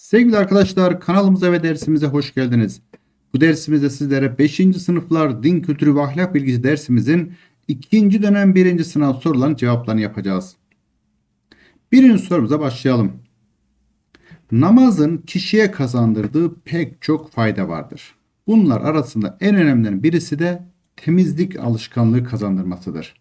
Sevgili arkadaşlar kanalımıza ve dersimize hoş geldiniz. Bu dersimizde sizlere 5. sınıflar din kültürü ve ahlak bilgisi dersimizin 2. dönem 1. sınav sorularının cevaplarını yapacağız. Birinci sorumuza başlayalım. Namazın kişiye kazandırdığı pek çok fayda vardır. Bunlar arasında en önemlilerinden birisi de temizlik alışkanlığı kazandırmasıdır.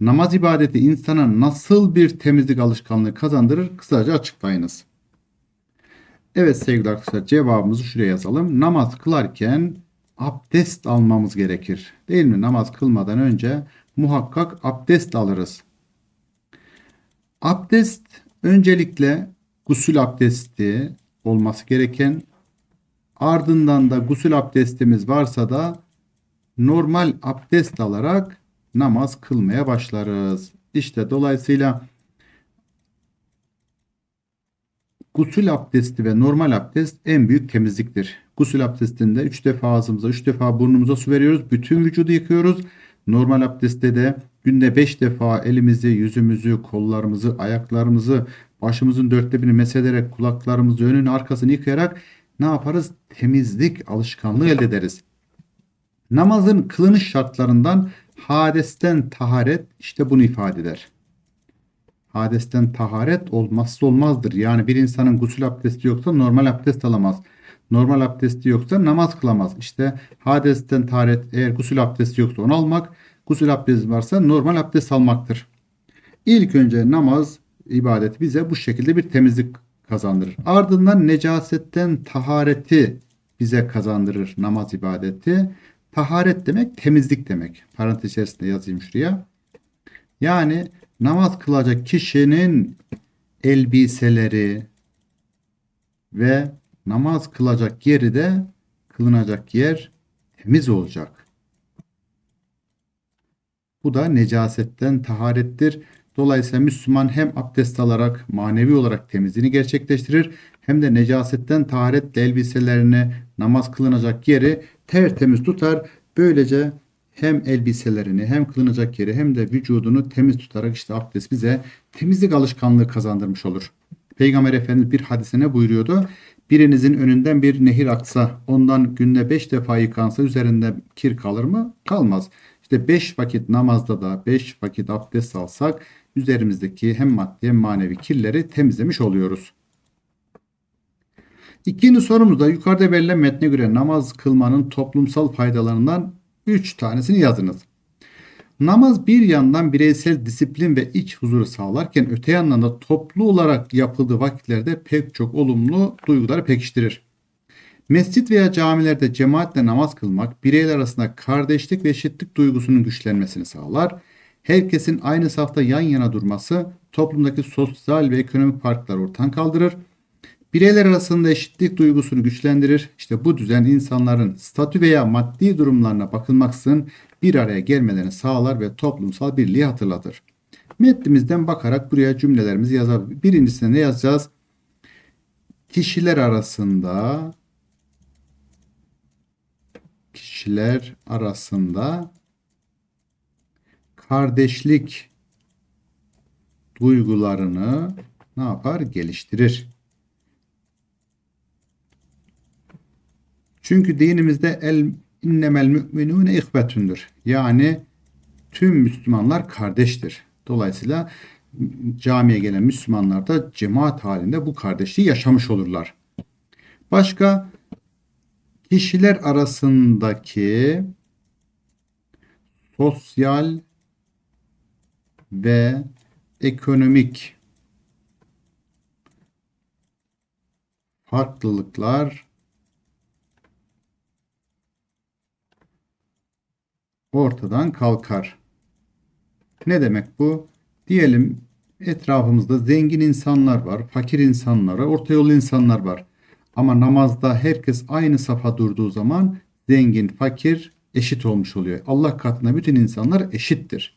Namaz ibadeti insana nasıl bir temizlik alışkanlığı kazandırır kısaca açıklayınız. Evet sevgili arkadaşlar cevabımızı şuraya yazalım. Namaz kılarken abdest almamız gerekir. Değil mi? Namaz kılmadan önce muhakkak abdest alırız. Abdest öncelikle gusül abdesti olması gereken ardından da gusül abdestimiz varsa da normal abdest alarak namaz kılmaya başlarız. İşte dolayısıyla Gusül abdesti ve normal abdest en büyük temizliktir. Gusül abdestinde 3 defa ağzımıza, 3 defa burnumuza su veriyoruz. Bütün vücudu yıkıyoruz. Normal abdestte de günde 5 defa elimizi, yüzümüzü, kollarımızı, ayaklarımızı, başımızın dörtte birini mesederek kulaklarımızı, önünü, arkasını yıkayarak ne yaparız? Temizlik alışkanlığı elde ederiz. Namazın kılınış şartlarından hadesten taharet işte bunu ifade eder. Hadesten taharet olmazsa olmazdır. Yani bir insanın gusül abdesti yoksa normal abdest alamaz. Normal abdesti yoksa namaz kılamaz. İşte hadesten taharet eğer gusül abdesti yoksa onu almak, gusül abdesti varsa normal abdest almaktır. İlk önce namaz ibadeti bize bu şekilde bir temizlik kazandırır. Ardından necasetten tahareti bize kazandırır namaz ibadeti. Taharet demek temizlik demek. Parantez içerisinde yazayım şuraya. Yani namaz kılacak kişinin elbiseleri ve namaz kılacak yeri de kılınacak yer temiz olacak. Bu da necasetten taharettir. Dolayısıyla Müslüman hem abdest alarak manevi olarak temizliğini gerçekleştirir hem de necasetten taharetle elbiselerini namaz kılınacak yeri tertemiz tutar. Böylece hem elbiselerini hem kılınacak yeri hem de vücudunu temiz tutarak işte abdest bize temizlik alışkanlığı kazandırmış olur. Peygamber Efendimiz bir hadisine buyuruyordu. Birinizin önünden bir nehir aksa ondan günde beş defa yıkansa üzerinde kir kalır mı? Kalmaz. İşte beş vakit namazda da beş vakit abdest alsak üzerimizdeki hem maddi hem manevi kirleri temizlemiş oluyoruz. İkinci sorumuzda yukarıda verilen metne göre namaz kılmanın toplumsal faydalarından 3 tanesini yazınız. Namaz bir yandan bireysel disiplin ve iç huzuru sağlarken öte yandan da toplu olarak yapıldığı vakitlerde pek çok olumlu duyguları pekiştirir. Mescit veya camilerde cemaatle namaz kılmak bireyler arasında kardeşlik ve eşitlik duygusunun güçlenmesini sağlar. Herkesin aynı safta yan yana durması toplumdaki sosyal ve ekonomik farkları ortadan kaldırır. Bireyler arasında eşitlik duygusunu güçlendirir. İşte bu düzen insanların statü veya maddi durumlarına bakılmaksızın bir araya gelmelerini sağlar ve toplumsal birliği hatırlatır. Metnimizden bakarak buraya cümlelerimizi yazabiliriz. Birincisinde ne yazacağız? Kişiler arasında kişiler arasında kardeşlik duygularını ne yapar? Geliştirir. Çünkü dinimizde el innemel müminune ihbetundur. Yani tüm Müslümanlar kardeştir. Dolayısıyla camiye gelen Müslümanlar da cemaat halinde bu kardeşliği yaşamış olurlar. Başka kişiler arasındaki sosyal ve ekonomik farklılıklar ortadan kalkar. Ne demek bu? Diyelim etrafımızda zengin insanlar var, fakir insanlar var, orta yol insanlar var. Ama namazda herkes aynı safa durduğu zaman zengin, fakir eşit olmuş oluyor. Allah katında bütün insanlar eşittir.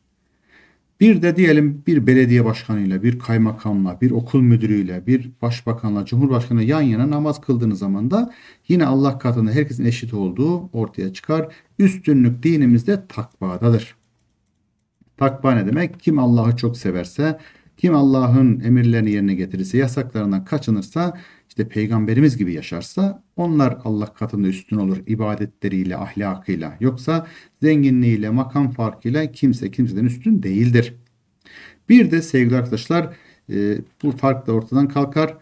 Bir de diyelim bir belediye başkanıyla, bir kaymakamla, bir okul müdürüyle, bir başbakanla, cumhurbaşkanı yan yana namaz kıldığınız zaman da yine Allah katında herkesin eşit olduğu ortaya çıkar. Üstünlük dinimizde takvadadır. Takva ne demek? Kim Allah'ı çok severse, Kim Allah'ın emirlerini yerine getirirse, yasaklarından kaçınırsa, işte peygamberimiz gibi yaşarsa onlar Allah katında üstün olur ibadetleriyle, ahlakıyla. Yoksa zenginliğiyle, makam farkıyla kimse kimseden üstün değildir. Bir de sevgili arkadaşlar e, bu fark da ortadan kalkar.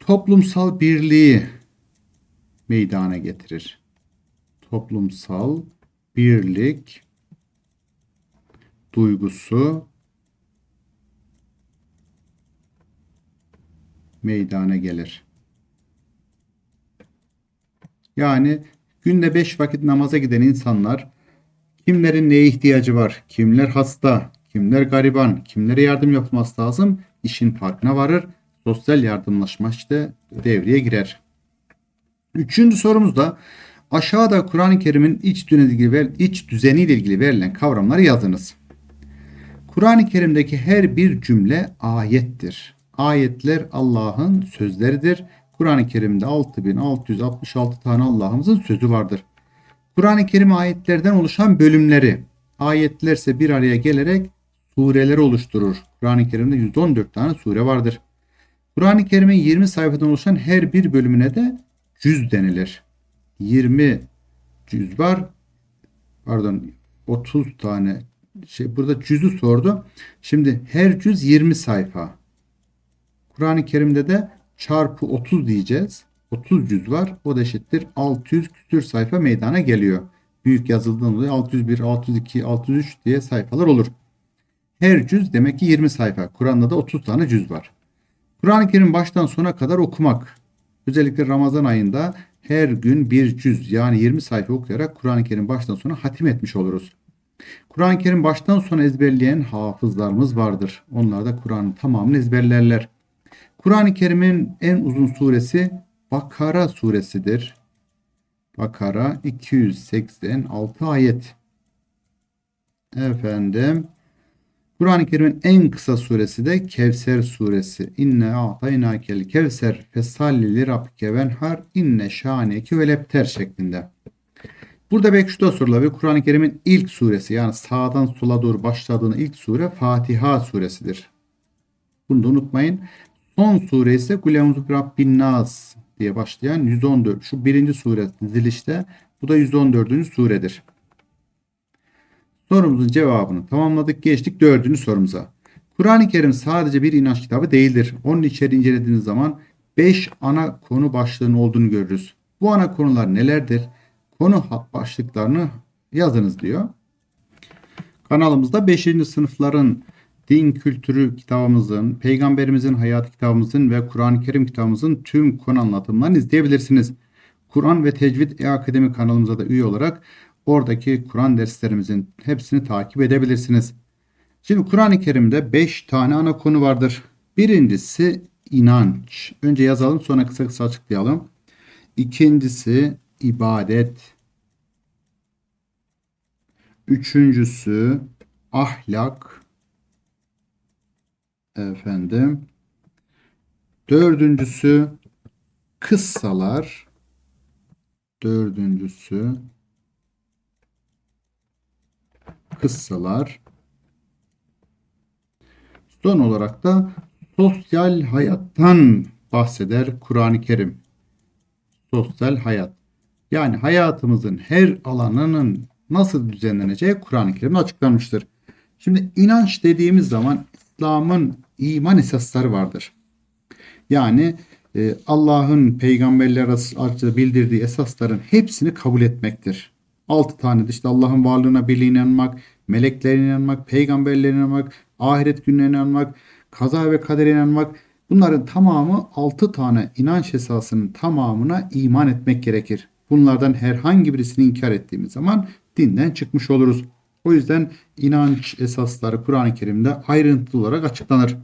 Toplumsal birliği meydana getirir. Toplumsal birlik duygusu meydana gelir. Yani günde beş vakit namaza giden insanlar kimlerin neye ihtiyacı var, kimler hasta, kimler gariban, kimlere yardım yapılması lazım işin farkına varır. Sosyal yardımlaşma işte devreye girer. Üçüncü sorumuz da aşağıda Kur'an-ı Kerim'in iç iç düzeniyle ilgili verilen kavramları yazınız. Kur'an-ı Kerim'deki her bir cümle ayettir. Ayetler Allah'ın sözleridir. Kur'an-ı Kerim'de 6666 tane Allah'ımızın sözü vardır. Kur'an-ı Kerim ayetlerden oluşan bölümleri, ayetlerse bir araya gelerek sureleri oluşturur. Kur'an-ı Kerim'de 114 tane sure vardır. Kur'an-ı Kerim'in 20 sayfadan oluşan her bir bölümüne de cüz denilir. 20 cüz var. Pardon 30 tane şey burada cüzü sordu. Şimdi her cüz 20 sayfa. Kur'an-ı Kerim'de de çarpı 30 diyeceğiz. 30 cüz var. O da eşittir 600 küsür sayfa meydana geliyor. Büyük yazıldığında dolayı 601, 602, 603 diye sayfalar olur. Her cüz demek ki 20 sayfa. Kur'an'da da 30 tane cüz var. Kur'an-ı Kerim baştan sona kadar okumak. Özellikle Ramazan ayında her gün bir cüz yani 20 sayfa okuyarak Kur'an-ı Kerim baştan sona hatim etmiş oluruz. Kur'an-ı Kerim baştan sona ezberleyen hafızlarımız vardır. Onlar da Kur'an'ın tamamını ezberlerler. Kur'an-ı Kerim'in en uzun suresi Bakara suresidir. Bakara 286 ayet. Efendim Kur'an-ı Kerim'in en kısa suresi de Kevser suresi. İnne a'taynakel kevser fesalli li rabbike venhar inne şaneki velepter şeklinde. Burada belki şu da sorulabilir. Kur'an-ı Kerim'in ilk suresi yani sağdan sola doğru başladığını ilk sure Fatiha suresidir. Bunu da unutmayın. Son sure ise Kulemuzub Rabbin Nas diye başlayan 114. Şu birinci sure dizilişte bu da 114. suredir. Sorumuzun cevabını tamamladık. Geçtik dördüncü sorumuza. Kur'an-ı Kerim sadece bir inanç kitabı değildir. Onun içeriğini incelediğiniz zaman 5 ana konu başlığının olduğunu görürüz. Bu ana konular nelerdir? Konu başlıklarını yazınız diyor. Kanalımızda 5. sınıfların din kültürü kitabımızın, peygamberimizin hayatı kitabımızın ve Kur'an-ı Kerim kitabımızın tüm konu anlatımlarını izleyebilirsiniz. Kur'an ve Tecvid E-Akademi kanalımıza da üye olarak oradaki Kur'an derslerimizin hepsini takip edebilirsiniz. Şimdi Kur'an-ı Kerim'de 5 tane ana konu vardır. Birincisi inanç. Önce yazalım sonra kısa kısa açıklayalım. İkincisi ibadet. Üçüncüsü ahlak. Efendim. Dördüncüsü kıssalar. Dördüncüsü kıssalar. Son olarak da sosyal hayattan bahseder Kur'an-ı Kerim. Sosyal hayat. Yani hayatımızın her alanının nasıl düzenleneceği Kur'an-ı Kerim'de açıklanmıştır. Şimdi inanç dediğimiz zaman İslam'ın iman esasları vardır. Yani e, Allah'ın peygamberler aracılığıyla bildirdiği esasların hepsini kabul etmektir. Altı tane işte Allah'ın varlığına birliğine inanmak, meleklerine inanmak, peygamberlerine inanmak, ahiret gününe inanmak, kaza ve kadere inanmak. Bunların tamamı altı tane inanç esasının tamamına iman etmek gerekir. Bunlardan herhangi birisini inkar ettiğimiz zaman dinden çıkmış oluruz. O yüzden inanç esasları Kur'an-ı Kerim'de ayrıntılı olarak açıklanır.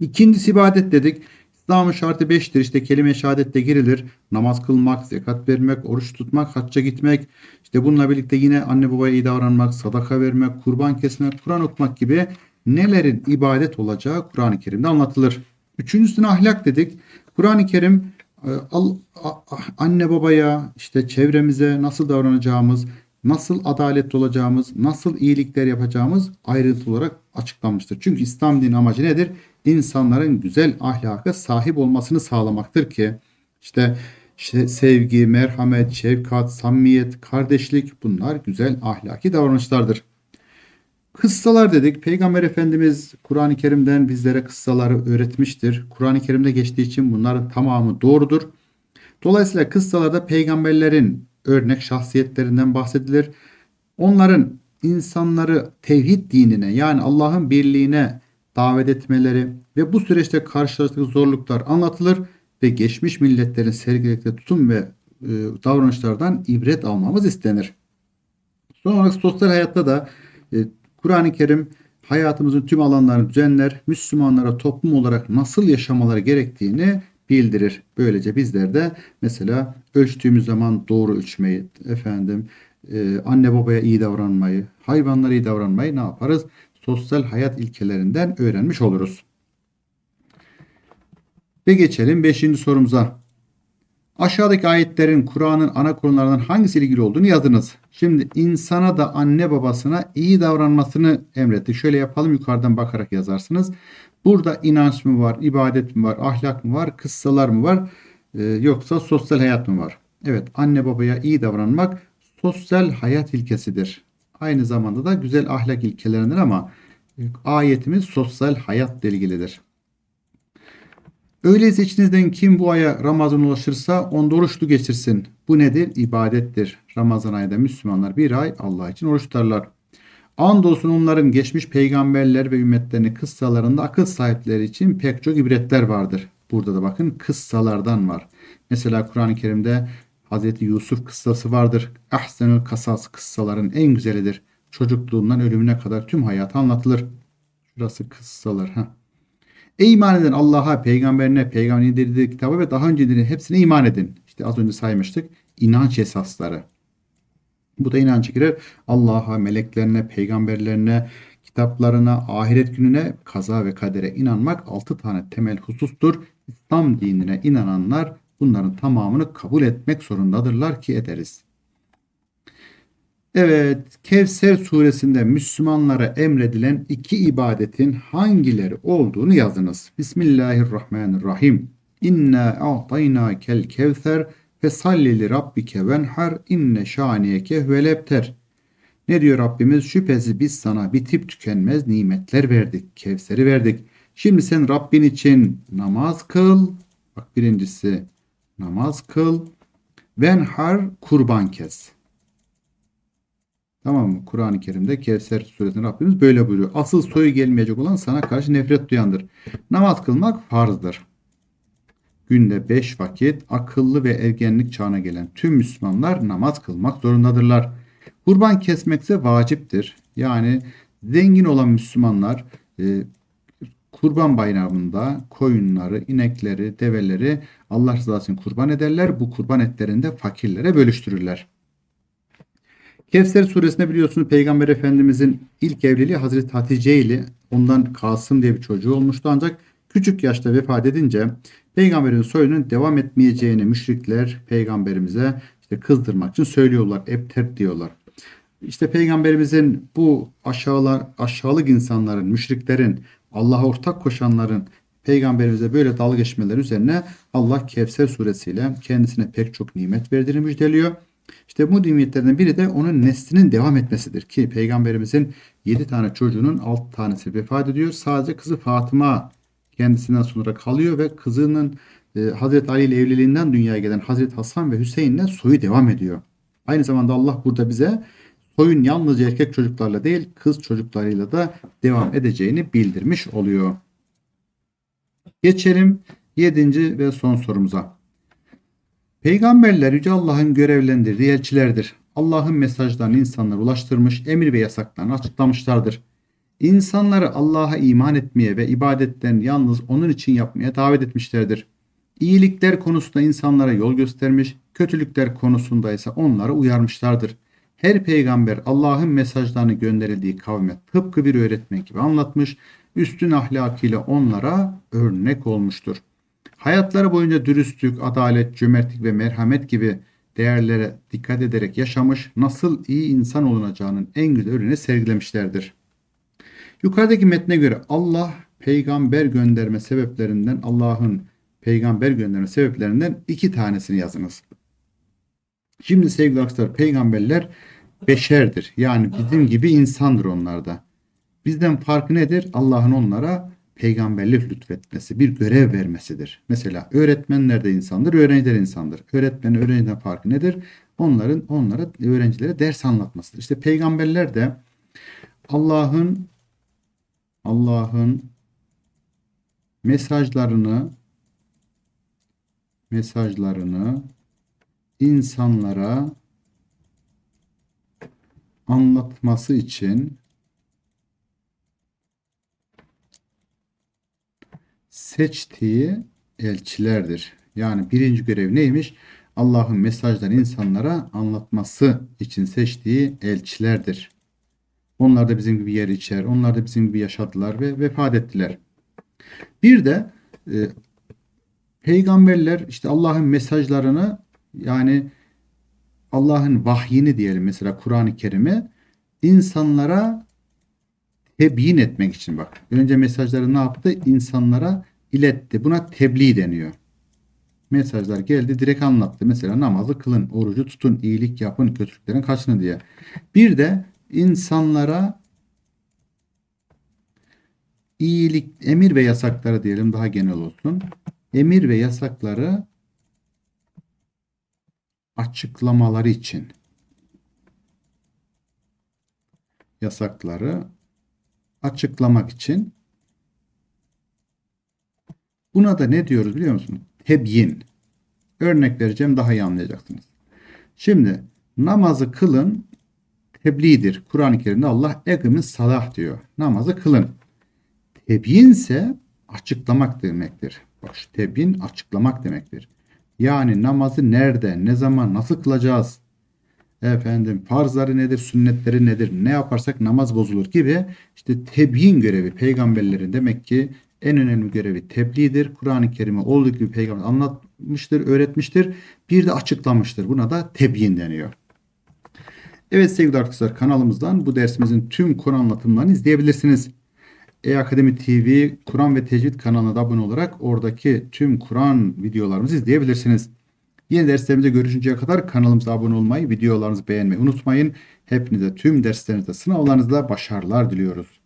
İkincisi ibadet dedik. İslam'ın şartı 5'tir. İşte kelime şehadette girilir. Namaz kılmak, zekat vermek, oruç tutmak, hacca gitmek. İşte bununla birlikte yine anne babaya iyi davranmak, sadaka vermek, kurban kesmek, Kur'an okumak gibi nelerin ibadet olacağı Kur'an-ı Kerim'de anlatılır. Üçüncüsüne ahlak dedik. Kur'an-ı Kerim e, anne babaya, işte çevremize nasıl davranacağımız, nasıl adaletli olacağımız, nasıl iyilikler yapacağımız ayrıntılı olarak açıklanmıştır. Çünkü İslam dini amacı nedir? İnsanların güzel ahlaka sahip olmasını sağlamaktır ki işte işte sevgi, merhamet, şefkat, samimiyet, kardeşlik bunlar güzel ahlaki davranışlardır. Kıssalar dedik. Peygamber Efendimiz Kur'an-ı Kerim'den bizlere kıssaları öğretmiştir. Kur'an-ı Kerim'de geçtiği için bunların tamamı doğrudur. Dolayısıyla kıssalarda peygamberlerin örnek şahsiyetlerinden bahsedilir. Onların insanları tevhid dinine yani Allah'ın birliğine davet etmeleri ve bu süreçte karşılaştığı zorluklar anlatılır ve geçmiş milletlerin sergiledikleri tutum ve e, davranışlardan ibret almamız istenir. Son olarak sosyal hayatta da e, Kur'an-ı Kerim hayatımızın tüm alanlarını düzenler, Müslümanlara toplum olarak nasıl yaşamaları gerektiğini bildirir. Böylece bizler de mesela ölçtüğümüz zaman doğru ölçmeyi, efendim e, anne babaya iyi davranmayı, hayvanlara iyi davranmayı ne yaparız? Sosyal hayat ilkelerinden öğrenmiş oluruz. Ve geçelim 5. sorumuza. Aşağıdaki ayetlerin Kur'an'ın ana konularından hangisi ilgili olduğunu yazınız. Şimdi insana da anne babasına iyi davranmasını emretti. Şöyle yapalım yukarıdan bakarak yazarsınız. Burada inanç mı var, ibadet mi var, ahlak mı var, kıssalar mı var e, yoksa sosyal hayat mı var? Evet anne babaya iyi davranmak sosyal hayat ilkesidir. Aynı zamanda da güzel ahlak ilkelerinden ama ayetimiz sosyal hayatla ilgilidir. Öyleyse içinizden kim bu aya Ramazan ulaşırsa onda oruçlu geçirsin. Bu nedir? İbadettir. Ramazan ayında Müslümanlar bir ay Allah için oruç tutarlar. Andolsun onların geçmiş peygamberler ve ümmetlerinin kıssalarında akıl sahipleri için pek çok ibretler vardır. Burada da bakın kıssalardan var. Mesela Kur'an-ı Kerim'de Hz. Yusuf kıssası vardır. Ahsenül kasas kıssaların en güzelidir. Çocukluğundan ölümüne kadar tüm hayat anlatılır. Şurası kıssalar. Heh. Ey iman eden Allah'a, peygamberine, peygamberin indirdiği kitaba ve daha önce indirdiği hepsine iman edin. İşte az önce saymıştık. İnanç esasları. Bu da inanç girer. Allah'a, meleklerine, peygamberlerine, kitaplarına, ahiret gününe, kaza ve kadere inanmak altı tane temel husustur. İslam dinine inananlar bunların tamamını kabul etmek zorundadırlar ki ederiz. Evet, Kevser suresinde Müslümanlara emredilen iki ibadetin hangileri olduğunu yazınız. Bismillahirrahmanirrahim. İnna a'tayna kel kevser fesalli li rabbike venhar inne şaniyeke huvelebter. Ne diyor Rabbimiz? Şüphesiz biz sana bitip tükenmez nimetler verdik. Kevseri verdik. Şimdi sen Rabbin için namaz kıl. Bak birincisi namaz kıl. Venhar kurban kes. Tamam mı? Kur'an-ı Kerim'de Kevser suresinde Rabbimiz böyle buyuruyor. Asıl soyu gelmeyecek olan sana karşı nefret duyandır. Namaz kılmak farzdır. Günde 5 vakit akıllı ve ergenlik çağına gelen tüm Müslümanlar namaz kılmak zorundadırlar. Kurban kesmekse vaciptir. Yani zengin olan Müslümanlar e, kurban bayramında koyunları, inekleri, develeri Allah rızası için kurban ederler. Bu kurban etlerini de fakirlere bölüştürürler. Kevser suresinde biliyorsunuz Peygamber Efendimizin ilk evliliği Hazreti Hatice ile ondan Kasım diye bir çocuğu olmuştu ancak küçük yaşta vefat edince peygamberin soyunun devam etmeyeceğini müşrikler peygamberimize işte kızdırmak için söylüyorlar. Ebter diyorlar. İşte peygamberimizin bu aşağılar, aşağılık insanların, müşriklerin, Allah'a ortak koşanların peygamberimize böyle dalga geçmeleri üzerine Allah Kevser suresiyle kendisine pek çok nimet verdiğini müjdeliyor. İşte bu nimetlerden biri de onun neslinin devam etmesidir ki peygamberimizin 7 tane çocuğunun 6 tanesi vefat ediyor. Sadece kızı Fatıma kendisinden sonra kalıyor ve kızının e, Hazreti Ali ile evliliğinden dünyaya gelen Hazreti Hasan ve Hüseyin'le soyu devam ediyor. Aynı zamanda Allah burada bize soyun yalnızca erkek çocuklarla değil kız çocuklarıyla da devam edeceğini bildirmiş oluyor. Geçelim 7. ve son sorumuza. Peygamberler Yüce Allah'ın görevlendirdiği elçilerdir. Allah'ın mesajlarını insanlara ulaştırmış, emir ve yasaklarını açıklamışlardır. İnsanları Allah'a iman etmeye ve ibadetten yalnız onun için yapmaya davet etmişlerdir. İyilikler konusunda insanlara yol göstermiş, kötülükler konusunda ise onları uyarmışlardır. Her peygamber Allah'ın mesajlarını gönderildiği kavme tıpkı bir öğretmen gibi anlatmış, üstün ahlakıyla onlara örnek olmuştur. Hayatları boyunca dürüstlük, adalet, cömertlik ve merhamet gibi değerlere dikkat ederek yaşamış, nasıl iyi insan olunacağının en güzel örneğini sergilemişlerdir. Yukarıdaki metne göre Allah peygamber gönderme sebeplerinden Allah'ın peygamber gönderme sebeplerinden iki tanesini yazınız. Şimdi sevgili arkadaşlar peygamberler beşerdir. Yani bizim gibi insandır onlar da. Bizden farkı nedir? Allah'ın onlara peygamberlik lütfetmesi, bir görev vermesidir. Mesela öğretmenler de insandır, öğrenciler insandır. Öğretmen öğrenciden farkı nedir? Onların onlara öğrencilere ders anlatmasıdır. İşte peygamberler de Allah'ın Allah'ın mesajlarını mesajlarını insanlara anlatması için seçtiği elçilerdir. Yani birinci görev neymiş? Allah'ın mesajlarını insanlara anlatması için seçtiği elçilerdir. Onlar da bizim gibi yer içer. Onlar da bizim gibi yaşadılar ve vefat ettiler. Bir de e, peygamberler işte Allah'ın mesajlarını yani Allah'ın vahyini diyelim mesela Kur'an-ı Kerim'i insanlara tebyin etmek için bak. Önce mesajları ne yaptı? İnsanlara iletti. Buna tebliğ deniyor. Mesajlar geldi direkt anlattı. Mesela namazı kılın, orucu tutun, iyilik yapın, kötülüklerin kaçının diye. Bir de insanlara iyilik, emir ve yasakları diyelim daha genel olsun. Emir ve yasakları açıklamaları için yasakları açıklamak için buna da ne diyoruz biliyor musunuz? Tebyin. Örnek vereceğim daha iyi anlayacaksınız. Şimdi namazı kılın tebliğdir. Kur'an-ı Kerim'de Allah ekimiz salah diyor. Namazı kılın. Tebyin ise açıklamak demektir. Bak şu tebyin açıklamak demektir. Yani namazı nerede, ne zaman, nasıl kılacağız? Efendim farzları nedir, sünnetleri nedir, ne yaparsak namaz bozulur gibi işte tebyin görevi peygamberlerin demek ki en önemli görevi tebliğdir. Kur'an-ı Kerim'i olduğu gibi peygamber anlatmıştır, öğretmiştir. Bir de açıklamıştır. Buna da tebyin deniyor. Evet sevgili arkadaşlar kanalımızdan bu dersimizin tüm Kur'an anlatımlarını izleyebilirsiniz. E-Akademi TV Kur'an ve Tecvid kanalına da abone olarak oradaki tüm Kur'an videolarımızı izleyebilirsiniz. Yeni derslerimizde görüşünceye kadar kanalımıza abone olmayı, videolarımızı beğenmeyi unutmayın. Hepinize tüm derslerinizde, sınavlarınızda başarılar diliyoruz.